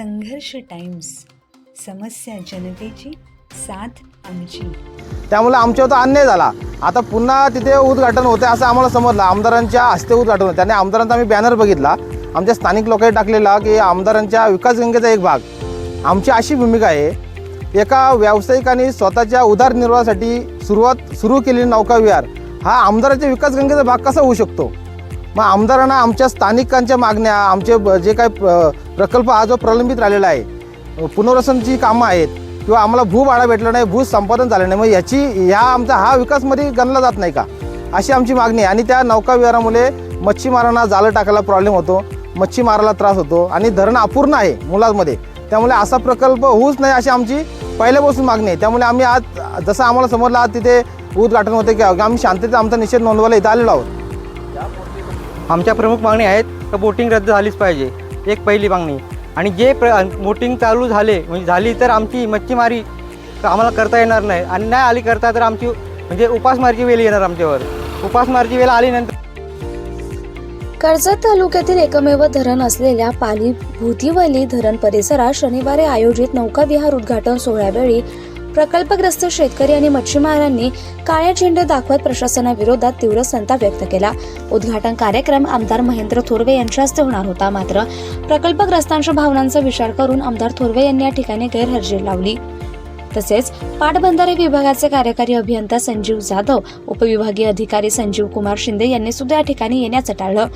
संघर्ष टाइम्स. समस्या जनतेची साथ आमची. त्यामुळे आमच्यावर तो अन्याय झाला. आता पुन्हा तिथे उद्घाटन होते असं आम्हाला समजलं. आमदारांच्या हस्ते उद्घाटन होतं त्याने आमदारांचा आम्ही बॅनर बघितला. आमच्या स्थानिक लोकांनी टाकलेला की आमदारांच्या विकासगंगेचा एक भाग. आमची अशी भूमिका आहे एका व्यावसायिकाने स्वतःच्या उदरनिर्वाहासाठी सुरुवात सुरू केलेली नौकाविहार हा आमदाराच्या विकासगंगेचा भाग कसा होऊ शकतो? मग आमदारांना आमच्या स्थानिकांच्या मागण्या आमचे जे काही प्रकल्प हा जो प्रलंबित राहिलेला आहे पुनर्वसनची कामं आहेत किंवा आम्हाला भू भाडा भेटला नाही भू संपादन झालं नाही मग याची ह्या आमचा हा विकासमध्ये गणला जात नाही का? अशी आमची मागणी आहे. आणि त्या नौकाविहारामुळे मच्छीमारांना जाळं टाकायला प्रॉब्लेम होतो मच्छीमाराला त्रास होतो आणि धरण अपूर्ण आहे मुलांमध्ये. त्यामुळे असा प्रकल्प होऊच नाही अशी आमची पहिल्यापासून मागणी आहे. त्यामुळे आम्ही आज जसं आम्हाला समजलं आज तिथे उद्घाटन होते की आम्ही शांततेत आमचा निषेध नोंदवायला इथं आलेलो आहोत. आमच्या प्रमुख मागणी आहेत तर बोटिंग रद्द झालीच पाहिजे. एक पहिली मागणी. आणि जे प्र बोटिंग चालू झाले म्हणजे झाली तर आमची मच्छीमारी आम्हाला करता येणार नाही. आणि नाही आली करता तर आमची म्हणजे उपासमारची वेळ येणार आमच्यावर. उपासमारची वेळ आलीनंतर कर्जत तालुक्यातील एकमेव धरण असलेल्या पाली भूतिवली धरण परिसरात शनिवारी आयोजित नौकाविहार उद्घाटन सोहळ्यावेळी प्रकल्पग्रस्त शेतकरी आणि मच्छीमारांनी काळ्या झेंडे दाखवत प्रशासनाविरोधात तीव्र संताप व्यक्त केला. उद्घाटन कार्यक्रम आमदार महेंद्र थोरवे यांच्या हस्ते होणार होता. मात्र प्रकल्पग्रस्तांच्या भावनांचा विचार करून आमदार थोरवे यांनी या ठिकाणी गैरहजेरी लावली. तसेच पाटबंधारे विभागाचे कार्यकारी अभियंता संजीव जाधव उपविभागीय अधिकारी संजीव कुमार शिंदे यांनी सुद्धा या ठिकाणी येण्याचं टाळलं.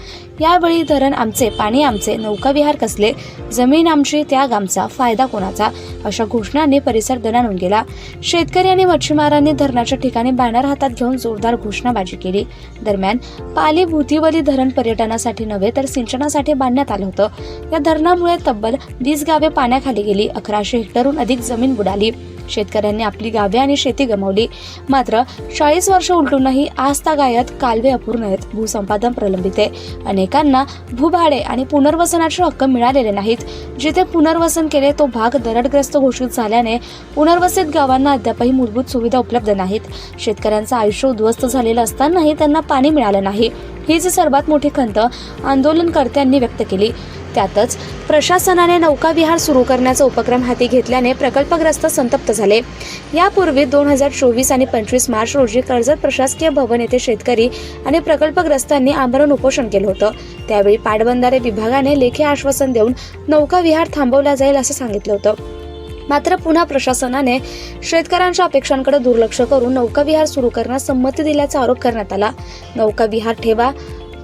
यावेळी धरण आमचे पाणी आमचे नौकाविहार कसले जमीन आमची त्या गामचा फायदा कोणाचा? अशा घोषणांनी परिसर दणाणून गेला. शेतकरी आणि मच्छीमारांनी धरणाच्या ठिकाणी बॅनर हातात घेऊन जोरदार घोषणाबाजी केली. दरम्यान पाली भूतिवली धरण पर्यटनासाठी नव्हे तर सिंचनासाठी बांधण्यात आलं होतं. या धरणामुळे तब्बल वीस गावे पाण्याखाली गेली अकराशे हेक्टरहून अधिक जमीन बुडाली. शेतकऱ्यांनी आपली गावे आणि शेती गमावली. मात्र चाळीस वर्ष उलटूनही आजतागायत कालवे अपूर्ण आहेत. भूसंपादन प्रलंबित आहे. अनेकांना भूभाडे आणि पुनर्वसनाचे हक्क मिळालेले नाहीत. जिथे पुनर्वसन केले तो भाग दरडग्रस्त घोषित झाल्याने पुनर्वसित गावांना अद्यापही मूलभूत सुविधा उपलब्ध नाहीत. शेतकऱ्यांचं आयुष्य उद्ध्वस्त झालेलं असतानाही त्यांना पाणी मिळालं नाही. हीच सर्वात मोठी खंत आंदोलनकर्त्यांनी व्यक्त केली. त्यातच प्रशासनाने नौकाविहार सुरू करण्याचा उपक्रम हाती घेतल्याने प्रकल्पग्रस्त संतप्त झाले. यापूर्वी दोन हजार चोवीस आणि पंचवीस मार्च रोजी कर्जत प्रशासकीय भवन येथे शेतकरी आणि प्रकल्पग्रस्तांनी आमरण उपोषण केलं होतं. त्यावेळी पाटबंधारे विभागाने लेखी आश्वासन देऊन नौकाविहार थांबवला जाईल असं सांगितलं होतं. मात्र पुन्हा प्रशासनाने शेतकऱ्यांच्या अपेक्षांकडे दुर्लक्ष करून नौकाविहार सुरू करण्यास संमती दिल्याचा आरोप करण्यात आला. नौकाविहार ठेवा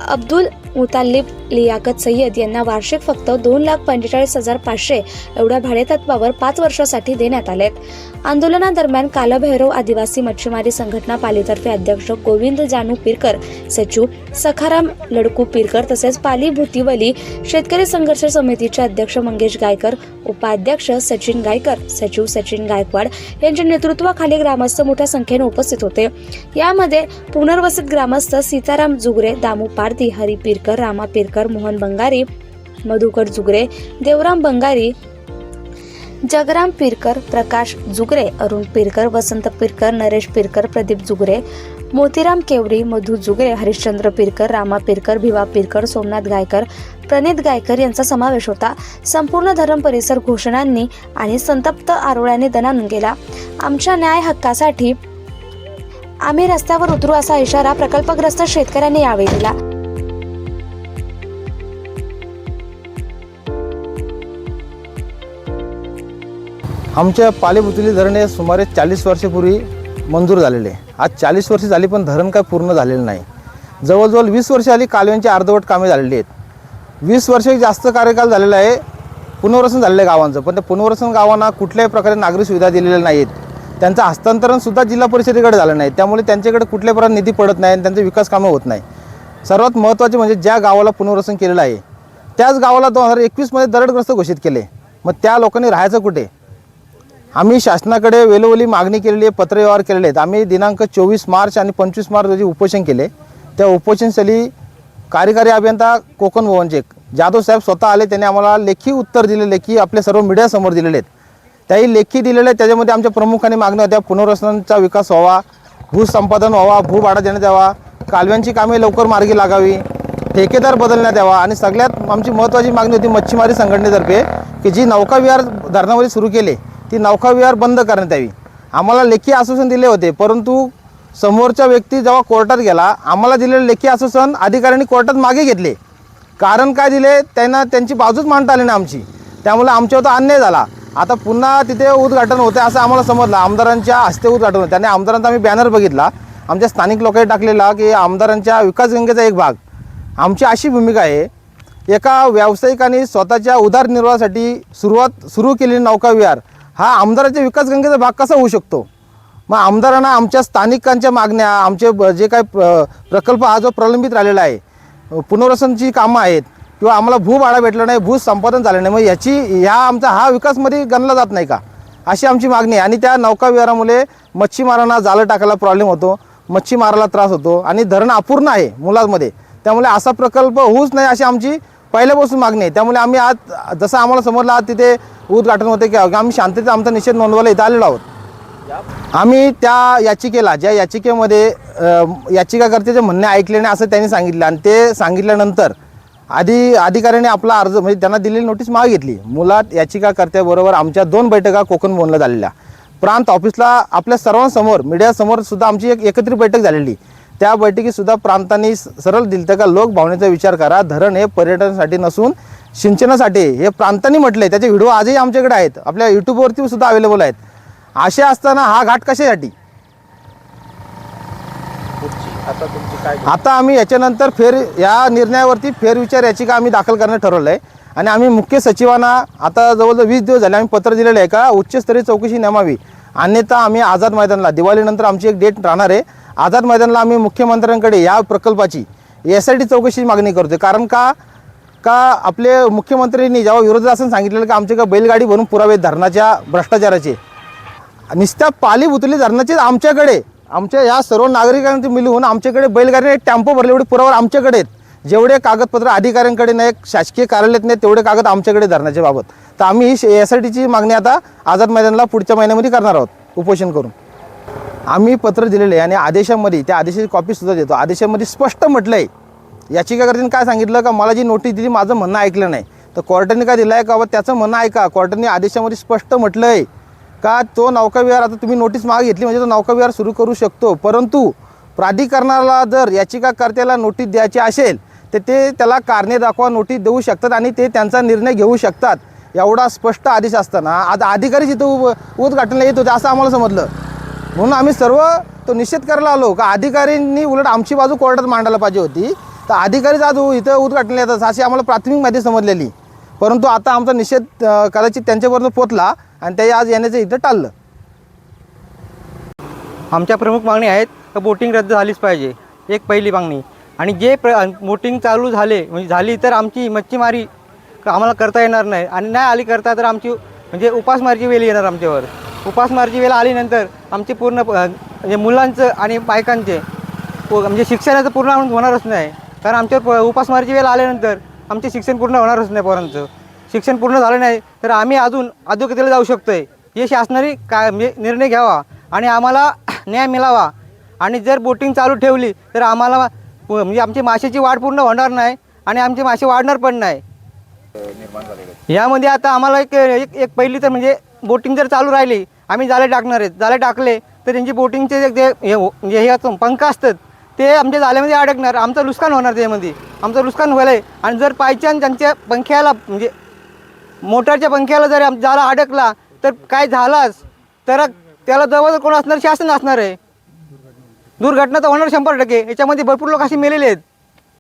अब्दुल मुतालिब लियाकत सय्यद यांना वार्षिक फक्त दोन लाख पंचेचाळीस हजार पाचशे एवढ्या भाडेतत्वावर पाच वर्षासाठी देण्यात आलेत. आंदोलनादरम्यान कालभैरव आदिवासी मच्छीमारी संघटना पालीतर्फे अध्यक्ष गोविंद जानू पिरकर सचिव सखाराम लडकू पिरकर तसेच पाली भूतिवली शेतकरी संघर्ष समितीचे अध्यक्ष मंगेश गायकर उपाध्यक्ष सचिन गायकर सचिव सचिन गायकवाड यांच्या नेतृत्वाखाली ग्रामस्थ मोठ्या संख्येने उपस्थित होते. यामध्ये पुनर्वसित ग्रामस्थ सीताराम जुगरे दामू पारधी हरी पिरकर रामा पिरकर मोहन बंगारी मधुकर जुगरे देवराम बंगारी जगराम पिरकर प्रकाश जुगरे अरुण पिरकर वसंत पिरकर नरेश पिरकर प्रदीप जुगरे मोतीराम केवरी मधु जुगरे हरिश्चंद्र पिरकर रामा पिरकर भिवा पिरकर सोमनाथ गायकर प्रणित गायकर यांचा समावेश होता. संपूर्ण धरण परिसर घोषणांनी आणि संतप्त आरोळ्याने दणानून गेला. आमच्या न्याय हक्कासाठी आम्ही रस्त्यावर उतरू असा इशारा प्रकल्पग्रस्त शेतकऱ्यांनी यावेळी दिला. आमच्या पालेभुतली धरण हे सुमारे चाळीस वर्षापूर्वी मंजूर झालेले. आज चाळीस वर्ष झाली पण धरण काय पूर्ण झालेलं नाही. जवळजवळ वीस वर्ष आली कालव्यांची अर्धवट कामे झालेली आहेत. वीस वर्ष जास्त कार्यकाल झालेला आहे पुनर्वसन झालेलं आहे गावांचं. पण त्या पुनर्वसन गावांना कुठल्याही प्रकारे नागरी सुविधा दिलेल्या नाहीत. त्यांचं हस्तांतरणसुद्धा जिल्हा परिषदेकडे झालं नाही. त्यामुळे त्यांच्याकडे कुठल्याही प्रकारे निधी पडत नाही आणि त्यांचे विकास कामं होत नाही. सर्वात महत्त्वाचे म्हणजे ज्या गावाला पुनर्वसन केलेलं आहे त्याच गावाला दोन हजार एकवीसमध्ये दरडग्रस्त घोषित केले. मग त्या लोकांनी राहायचं कुठे? आम्ही शासनाकडे वेळोवेळी मागणी केलेली आहे पत्रव्यवहार केलेले आहेत. आम्ही दिनांक चोवीस मार्च आणि पंचवीस मार्च रोजी उपोषण केले. त्या उपोषणस्थळी कार्यकारी अभियंता कोकण भवनचे जाधव साहेब स्वतः आले त्यांनी आम्हाला लेखी उत्तर दिले लेखी आपल्या सर्व मीडियासमोर दिलेले आहेत. त्याही लेखी दिलेले आहेत त्याच्यामध्ये आमच्या प्रमुखांनी मागण्या होत्या पुनर्वसनांचा विकास व्हावा भूसंपादन व्हावा भूभाडा देण्यात यावा कालव्यांची कामे लवकर मार्गी लागावी ठेकेदार बदलण्यात यावा आणि सगळ्यात आमची महत्त्वाची मागणी होती मच्छीमारी संघटनेतर्फे की जी नौकाविहार धरणामध्ये सुरू केले ती नौकाविहार बंद करण्यात यावी. आम्हाला लेखी आश्वासन दिले होते परंतु समोरचा व्यक्ती जेव्हा कोर्टात गेला आम्हाला दिलेलं लेखी आश्वासन अधिकाऱ्यांनी कोर्टात मागे घेतले. कारण काय दिले? त्यांना त्यांची बाजूच मांडता आली नाही आमची. त्यामुळे आमच्यावर अन्याय झाला. आता पुन्हा तिथे उद्घाटन होते असं आम्हाला समजलं. आमदारांच्या हस्ते उद्घाटन होतं त्याने आमदारांचा आम्ही बॅनर बघितला. आमच्या स्थानिक लोकांनी टाकलेला की आमदारांच्या विकासगंगेचा एक भाग. आमची अशी भूमिका आहे एका व्यावसायिकाने स्वतःच्या उदारनिर्वाहासाठी सुरुवात सुरू केलेली नौकाविहार हा आमदाराच्या विकासगंगेचा भाग कसा होऊ शकतो? मग आमदारांना आमच्या स्थानिकांच्या मागण्या आमचे जे काय प्र प्रकल्प हा जो प्रलंबित राहिलेला आहे पुनर्वसनची कामं आहेत किंवा आम्हाला भूभाडा भेटला नाही भू संपादन झालं नाही मग याची ह्या आमचा हा विकासमध्ये गणला जात नाही का? अशी आमची मागणी आहे. आणि त्या नौकाविहारामुळे मच्छीमारांना जाळं टाकायला प्रॉब्लेम होतो मच्छीमाराला त्रास होतो आणि धरण अपूर्ण आहे मुलांमध्ये. त्यामुळे असा प्रकल्प होऊच नाही अशी आमची पहिल्यापासून मागणी आहे. त्यामुळे आम्ही आज जसं आम्हाला समजलं आज तिथे उद्घाटन होते की आम्ही शांततेचा आमचा निषेध नोंदवायला इथं आलेलो आहोत. आम्ही त्या याचिकेला ज्या याचिकेमध्ये अ, याचिकाकर्त्याचे म्हणणे ऐकले नाही असं त्यांनी सांगितलं आणि ते सांगितल्यानंतर आधी अधिकाऱ्याने आपला अर्ज म्हणजे त्यांना दिलेली नोटीस मागे घेतली. मुलात याचिकाकर्त्याबरोबर आमच्या दोन बैठका कोकण भवनला झालेल्या. प्रांत ऑफिसला आपल्या सर्वांसमोर मीडियासमोर सुद्धा आमची एक एकत्रित बैठक झालेली. त्या बैठकीसुद्धा प्रांतांनी सरळ दिलं का लोक भावनेचा विचार करा धरण हे पर्यटनासाठी नसून सिंचनासाठी. हे प्रांतांनी म्हटलंय त्याचे व्हिडिओ आजही आमच्याकडे आहेत. आपल्या यूट्यूबवरती सुद्धा अवेलेबल आहेत. असे असताना हा घाट कशासाठी? आता आम्ही याच्यानंतर फेर या निर्णयावरती फेरविचार याचिका आम्ही दाखल करणं ठरवलं आहे आणि आम्ही मुख्य सचिवांना आता जवळजवळ वीस दिवस झाले आम्ही पत्र दिलेलं आहे का? उच्चस्तरीय चौकशी नेमावी. अन्यथा आम्ही आझाद मैदानला दिवाळीनंतर आमची एक डेट राहणार आहे. आझाद मैदानला आम्ही मुख्यमंत्र्यांकडे या प्रकल्पाची एस आय टी चौकशी मागणी करतोय. कारण का का आपले मुख्यमंत्र्यांनी जेव्हा विरोधासन असं सांगितलेलं की आमच्याकडे बैलगाडी भरून पुरावे धरणाच्या भ्रष्टाचाराचे नुसत्या पाली उतरली धरणाचे आमच्याकडे आमच्या या सर्व नागरिकांचे मिळून आमच्याकडे बैलगाडीने एक टॅम्पो भरले एवढे पुरावर आमच्याकडे आहेत. जेवढे कागदपत्र अधिकाऱ्यांकडे नाही शासकीय कार्यालयात नाही तेवढे कागद आमच्याकडे धरण्याच्या बाबत. तर आम्ही ही एस आय टीची मागणी आता आझाद मैदानला पुढच्या महिन्यामध्ये करणार आहोत उपोषण करून. आम्ही पत्र दिलेले आहे आणि आदेशामध्ये त्या आदेशाची कॉपीसुद्धा देतो. आदेशामध्ये स्पष्ट म्हटलं आहे याचिकाकर्त्यांनी काय सांगितलं का? मला जी नोटीस दिली माझं म्हणणं ऐकलं नाही. तर कोर्टाने काय दिलं आहे का? बाबा त्याचं म्हणणं ऐका. कोर्टाने आदेशामध्ये स्पष्ट म्हटलं आहे का? तो नौकाविहार आता तुम्ही नोटीस मागे घेतली म्हणजे तो नौकाविहार सुरू करू शकतो. परंतु प्राधिकरणाला जर याचिकाकर्त्याला नोटीस द्यायची असेल तर ते त्याला कारणे दाखवा नोटीस देऊ शकतात आणि ते त्यांचा निर्णय घेऊ शकतात. एवढा स्पष्ट आदेश असताना आता अधिकारी तिथं उभ उद्घाटनला येत होते असं आम्हाला समजलं. म्हणून आम्ही सर्व तो निषेध करायला आलो का अधिकाऱ्यांनी उलट आमची बाजू कोर्टात मांडायला पाहिजे होती. तर अधिकारीच आज इथं उद्घाटनला येतात अशी आम्हाला प्राथमिक माहिती समजलेली. परंतु आता आमचा निषेध कदाचित त्यांच्यापर्यंत पोचला आणि ते आज येण्याचं इथं टाळलं. आमच्या प्रमुख मागणी आहेत तर बोटिंग रद्द झालीच पाहिजे. एक पहिली मागणी. आणि जे प्र बोटिंग चालू झाले म्हणजे झाली तर आमची मच्छीमारी आम्हाला करता येणार नाही. आणि नाही आली करता तर आमची म्हणजे उपासमारीची वेळ येणार आमच्यावर. उपासमारची वेळ आलीनंतर आमचे पूर्ण प- म्हणजे मुलांचं आणि बायकांचे प- म्हणजे शिक्षणाचं पूर्ण होणारच नाही. कारण आमच्यावर प- उपासमारची वेळ आल्यानंतर आमचे शिक्षण पूर्ण होणारच नाही पोरांचं. शिक्षण पूर्ण झालं नाही तर आम्ही अजून अधोगतीला जाऊ शकतो आहे हे शासनाने काय म्हणजे निर्णय घ्यावा आणि आम्हाला न्याय मिळावा. आणि जर बोटिंग चालू ठेवली तर आम्हाला म्हणजे आमची माशाची वाढ पूर्ण होणार नाही आणि आमचे मासे वाढणार पण नाही. यामध्ये आता आम्हाला एक एक एक पहिली तर म्हणजे बोटिंग जर चालू राहिली आम्ही जाळे टाकणार आहेत. जाळे टाकले तर त्यांची बोटिंगचे जे हे हो- म्हणजे हे असं पंख असतात ते आमच्या जाळ्यामध्ये अडकणार. आमचं नुकसान होणार त्यामध्ये. आमचं नुकसान व्हायला आहे आणि जर पायचान त्यांच्या पंख्याला म्हणजे मोटरच्या पंख्याला जर आम जाला अडकला तर काय झालाच? तर त्याला जवळ कोण असणार? शासन असणार आहे. दुर्घटना तर होणार शंभर टक्के. याच्यामध्ये भरपूर लोक असे मेलेले आहेत.